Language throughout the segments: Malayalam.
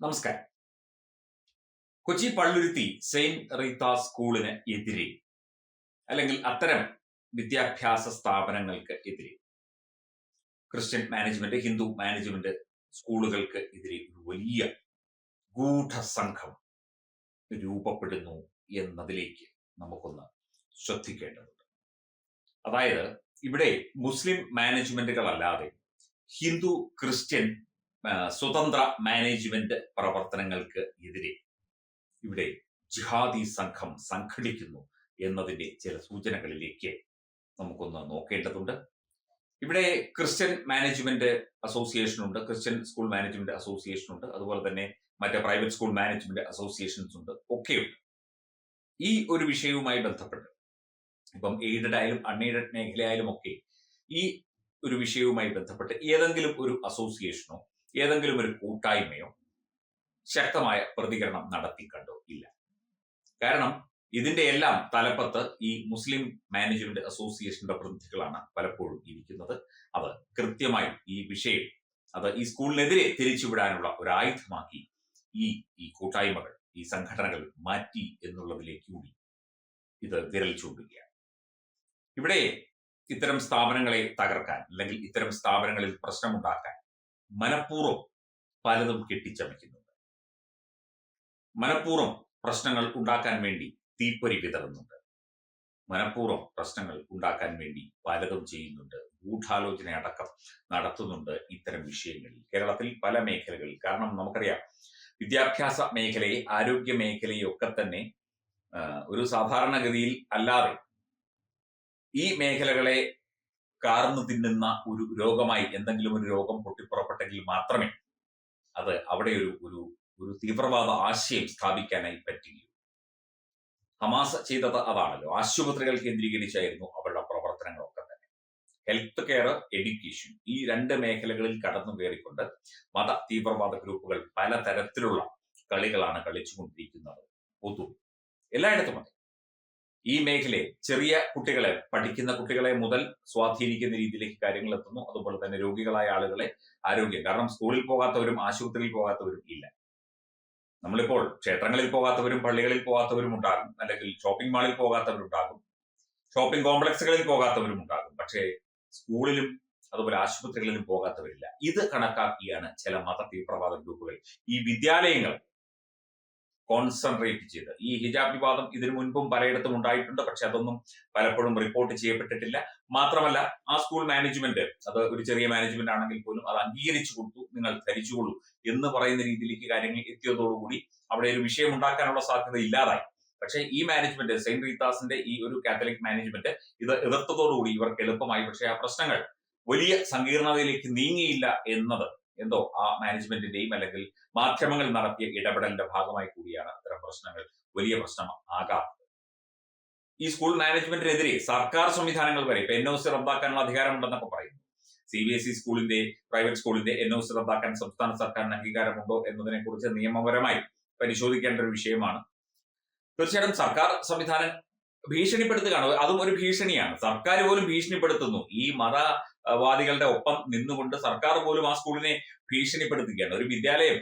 നമസ്കാരം. കൊച്ചി പള്ളുരുത്തി സെയിന്റ് റീത്ത സ്കൂളിന് എതിരെ അല്ലെങ്കിൽ അത്തരം വിദ്യാഭ്യാസ സ്ഥാപനങ്ങൾക്ക് എതിരെ ക്രിസ്ത്യൻ മാനേജ്മെന്റ് ഹിന്ദു മാനേജ്മെന്റ് സ്കൂളുകൾക്ക് എതിരെ ഒരു വലിയ ഗൂഢസംഘം രൂപപ്പെടുന്നു എന്നതിലേക്ക് നമുക്കൊന്ന് ശ്രദ്ധിക്കേണ്ടതുണ്ട്. അതായത് ഇവിടെ മുസ്ലിം മാനേജ്മെന്റുകളല്ലാതെ ഹിന്ദു ക്രിസ്ത്യൻ സ്വതന്ത്ര മാനേജ്മെന്റ് പ്രവർത്തനങ്ങൾക്ക് എതിരെ ഇവിടെ ജിഹാദി സംഘം സംഘടിക്കുന്നു എന്നതിന്റെ ചില സൂചനകളിലേക്ക് നമുക്കൊന്ന് നോക്കേണ്ടതുണ്ട്. ഇവിടെ ക്രിസ്ത്യൻ മാനേജ്മെന്റ് അസോസിയേഷൻ ഉണ്ട് ക്രിസ്ത്യൻ സ്കൂൾ മാനേജ്മെന്റ് അസോസിയേഷൻ ഉണ്ട് അതുപോലെ തന്നെ മറ്റ് പ്രൈവറ്റ് സ്കൂൾ മാനേജ്മെന്റ് അസോസിയേഷൻസ് ഉണ്ട് ഒക്കെയുണ്ട്. ഈ ഒരു വിഷയവുമായി ബന്ധപ്പെട്ട് ഇപ്പം എയ്ഡഡ് ആയാലും അൺഎയ്ഡഡ് മേഖലയായാലും ഒക്കെ ഈ ഒരു വിഷയവുമായി ബന്ധപ്പെട്ട് ഏതെങ്കിലും ഒരു അസോസിയേഷനോ ഏതെങ്കിലും ഒരു കൂട്ടായ്മയോ ശക്തമായ പ്രതികരണം നടത്തി കണ്ടോ? ഇല്ല. കാരണം ഇതിന്റെ എല്ലാം തലപ്പത്ത് ഈ മുസ്ലിം മാനേജ്മെന്റ് അസോസിയേഷന്റെ പ്രതിനിധികളാണ് പലപ്പോഴും ഇരിക്കുന്നത്. അത് കൃത്യമായി ഈ വിഷയം അത് ഈ സ്കൂളിനെതിരെ തിരിച്ചുവിടാനുള്ള ഒരു ആയുധമാക്കി ഈ ഈ കൂട്ടായ്മകൾ ഈ സംഘടനകൾ മാറ്റി എന്നുള്ളതിലേക്ക് കൂടി ഇത് വിരൽ ചൂണ്ടുകയാണ്. ഇവിടെ ഇത്തരം സ്ഥാപനങ്ങളെ തകർക്കാൻ അല്ലെങ്കിൽ ഇത്തരം സ്ഥാപനങ്ങളിൽ പ്രശ്നമുണ്ടാക്കാൻ മനഃപൂർവം പലതും കെട്ടിച്ചമയ്ക്കുന്നുണ്ട്. മനഃപൂർവം പ്രശ്നങ്ങൾ ഉണ്ടാക്കാൻ വേണ്ടി തീപ്പൊരി വിതറുന്നുണ്ട്. മനഃപൂർവം പ്രശ്നങ്ങൾ ഉണ്ടാക്കാൻ വേണ്ടി പലതും ചെയ്യുന്നുണ്ട്. ഗൂഢാലോചന അടക്കം നടത്തുന്നുണ്ട് ഇത്തരം വിഷയങ്ങളിൽ. കേരളത്തിൽ പല മേഖലകളിൽ. കാരണം നമുക്കറിയാം വിദ്യാഭ്യാസ മേഖലയെ ആരോഗ്യ മേഖലയെ ഒക്കെ തന്നെ ഒരു സാധാരണഗതിയിൽ അല്ലാതെ ഈ മേഖലകളെ കാർന്നു തിന്നുന്ന ഒരു രോഗമായി എന്തെങ്കിലും ഒരു രോഗം പൊട്ടിപ്പുറപ്പെട്ടെങ്കിൽ മാത്രമേ അത് അവിടെ ഒരു ഒരു ഒരു തീവ്രവാദ ആശയം സ്ഥാപിക്കാനായി പറ്റുകയുള്ളൂ. ഹമാസ ചെയ്തത് അതാണല്ലോ. ആശുപത്രികൾ കേന്ദ്രീകരിച്ചായിരുന്നു അവരുടെ പ്രവർത്തനങ്ങളൊക്കെ തന്നെ. ഹെൽത്ത് കെയർ എഡ്യൂക്കേഷൻ ഈ രണ്ട് മേഖലകളിൽ കടന്നു കയറിക്കൊണ്ട് മത തീവ്രവാദ ഗ്രൂപ്പുകൾ പലതരത്തിലുള്ള കളികളാണ് കളിച്ചുകൊണ്ടിരിക്കുന്നത്. പൊതു എല്ലായിടത്തും അതെ. ഈ മേഖലയെ ചെറിയ കുട്ടികളെ പഠിക്കുന്ന കുട്ടികളെ മുതൽ സ്വാധീനിക്കുന്ന രീതിയിലേക്ക് കാര്യങ്ങൾ എത്തുന്നു. അതുപോലെ തന്നെ രോഗികളായ ആളുകളെ ആരോഗ്യം. കാരണം സ്കൂളിൽ പോകാത്തവരും ആശുപത്രിയിൽ പോകാത്തവരും ഇല്ല. നമ്മളിപ്പോൾ ക്ഷേത്രങ്ങളിൽ പോകാത്തവരും പള്ളികളിൽ പോകാത്തവരും ഉണ്ടാകും. അല്ലെങ്കിൽ ഷോപ്പിംഗ് മാളിൽ പോകാത്തവരുണ്ടാകും ഷോപ്പിംഗ് കോംപ്ലക്സുകളിൽ പോകാത്തവരും ഉണ്ടാകും. പക്ഷേ സ്കൂളിലും അതുപോലെ ആശുപത്രികളിലും പോകാത്തവരില്ല. ഇത് കണക്കാക്കിയാണ് ചില മത തീവ്രവാദ ഗ്രൂപ്പുകൾ. ഈ വിദ്യാലയങ്ങൾ കോൺസെൻട്രേറ്റ് ചെയ്ത്. ഈ ഹിജാബ് വിവാദം ഇതിനു മുൻപും പലയിടത്തും ഉണ്ടായിട്ടുണ്ട്. പക്ഷെ അതൊന്നും പലപ്പോഴും റിപ്പോർട്ട് ചെയ്യപ്പെട്ടിട്ടില്ല. മാത്രമല്ല ആ സ്കൂൾ മാനേജ്മെന്റ് അത് ഒരു ചെറിയ മാനേജ്മെന്റ് ആണെങ്കിൽ പോലും അത് അംഗീകരിച്ചു കൊടുത്തു. നിങ്ങൾ ധരിച്ചുകൊള്ളൂ എന്ന് പറയുന്ന രീതിയിലേക്ക് കാര്യങ്ങൾ എത്തിയതോടുകൂടി അവിടെ ഒരു വിഷയം ഉണ്ടാക്കാനുള്ള സാധ്യത ഇല്ലാതായി. പക്ഷേ ഈ മാനേജ്മെന്റ് സെയിന്റ് റീതാസിന്റെ ഈ ഒരു കാത്തലിക് മാനേജ്മെന്റ് ഇത് എതിർത്തതോടുകൂടി ഇവർക്ക് എളുപ്പമായി. പക്ഷേ ആ പ്രശ്നങ്ങൾ വലിയ സങ്കീർണതയിലേക്ക് നീങ്ങിയില്ല എന്നത് എന്തോ ആ മാനേജ്മെന്റിന്റെയും അല്ലെങ്കിൽ മാധ്യമങ്ങൾ നടത്തിയ ഇടപെടലിന്റെ ഭാഗമായി കൂടിയാണ് അത്തരം പ്രശ്നങ്ങൾ വലിയ പ്രശ്നം ആകാത്തത്. ഈ സ്കൂൾ മാനേജ്മെന്റിനെതിരെ സർക്കാർ സംവിധാനങ്ങൾ വരെ ഇപ്പൊ എൻ ഒ സി റദ്ദാക്കാനുള്ള അധികാരമുണ്ടെന്നൊക്കെ പറയുന്നു. സി ബി എസ് ഇ സ്കൂളിന്റെ പ്രൈവറ്റ് സ്കൂളിന്റെ എൻ ഒ സി റദ്ദാക്കാൻ സംസ്ഥാന സർക്കാരിന് അംഗീകാരമുണ്ടോ എന്നതിനെ കുറിച്ച് നിയമപരമായി പരിശോധിക്കേണ്ട ഒരു വിഷയമാണ്. തീർച്ചയായിട്ടും സർക്കാർ സംവിധാനം ഭീഷണിപ്പെടുത്തുകയാണ്. അതും ഒരു ഭീഷണിയാണ്. സർക്കാർ പോലും ഭീഷണിപ്പെടുത്തുന്നു. ഈ മതവാദികളുടെ ഒപ്പം നിന്നുകൊണ്ട് സർക്കാർ പോലും ആ സ്കൂളിനെ ഭീഷണിപ്പെടുത്തുകയാണ്. ഒരു വിദ്യാലയം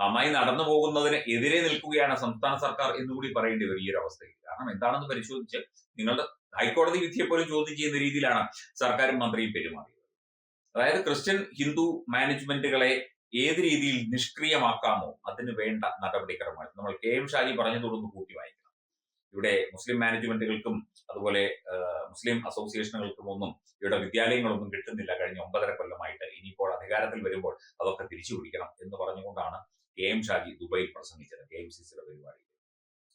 നന്നായി നടന്നു പോകുന്നതിന് എതിരെ നിൽക്കുകയാണ് സംസ്ഥാന സർക്കാർ എന്നുകൂടി പറയേണ്ടി വരും ഈ ഒരു അവസ്ഥയിൽ. കാരണം എന്താണെന്ന് പരിശോധിച്ച് നിങ്ങളുടെ ഹൈക്കോടതി വിധിയെ പോലും ചോദ്യം ചെയ്യുന്ന രീതിയിലാണ് സർക്കാരും മന്ത്രിയും പെരുമാറിയത്. അതായത് ക്രിസ്ത്യൻ ഹിന്ദു മാനേജ്മെന്റുകളെ ഏത് രീതിയിൽ നിഷ്ക്രിയമാക്കാമോ അതിന് വേണ്ട നടപടിക്രമങ്ങൾ. നമ്മൾ കെ എം ഷാജി പറഞ്ഞതോടൊന്ന് കൂട്ടി വായിക്കണം ഇവിടെ മുസ്ലിം മാനേജ്മെന്റുകൾക്കും അതുപോലെ മുസ്ലിം അസോസിയേഷനുകൾക്കും ഒന്നും ഇവിടെ വിദ്യാലയങ്ങളൊന്നും കിട്ടുന്നില്ല കഴിഞ്ഞ ഒമ്പതര കൊല്ലമായിട്ട്. ഇനിയിപ്പോൾ അധികാരത്തിൽ വരുമ്പോൾ അതൊക്കെ തിരിച്ചു പിടിക്കണം എന്ന് പറഞ്ഞുകൊണ്ടാണ് കെ എം ഷാജി ദുബൈയിൽ പ്രസംഗിച്ചത് കെ എം സി സിയുടെ പരിപാടിയിൽ.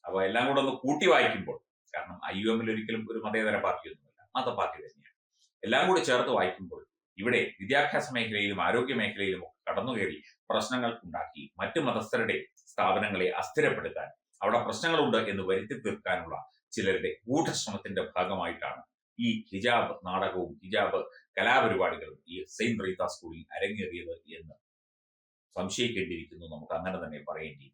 അപ്പോൾ എല്ലാം കൂടെ ഒന്ന് കൂട്ടി വായിക്കുമ്പോൾ കാരണം ഐ യു എമ്മിൽ ഒരിക്കലും ഒരു മതേതര പാർട്ടിയൊന്നുമില്ല മത പാർട്ടി തന്നെയാണ്. എല്ലാം കൂടി ചേർത്ത് വായിക്കുമ്പോൾ ഇവിടെ വിദ്യാഭ്യാസ മേഖലയിലും ആരോഗ്യ മേഖലയിലും ഒക്കെ കടന്നുകയറി പ്രശ്നങ്ങൾ ഉണ്ടാക്കി മറ്റു മതസ്ഥരുടെ സ്ഥാപനങ്ങളെ അസ്ഥിരപ്പെടുത്താൻ അവിടെ പ്രശ്നങ്ങളുണ്ട് എന്ന് വരുത്തി തീർക്കാനുള്ള ചിലരുടെ ഗൂഢശ്രമത്തിന്റെ ഭാഗമായിട്ടാണ് ഈ ഹിജാബ് നാടകവും ഹിജാബ് കലാപരിപാടികളും ഈ സെയിന്റ് റീത്ത സ്കൂളിൽ അരങ്ങേറിയത് എന്ന് സംശയിക്കേണ്ടിയിരിക്കുന്നു. നമുക്ക് അങ്ങനെ തന്നെ പറയേണ്ടി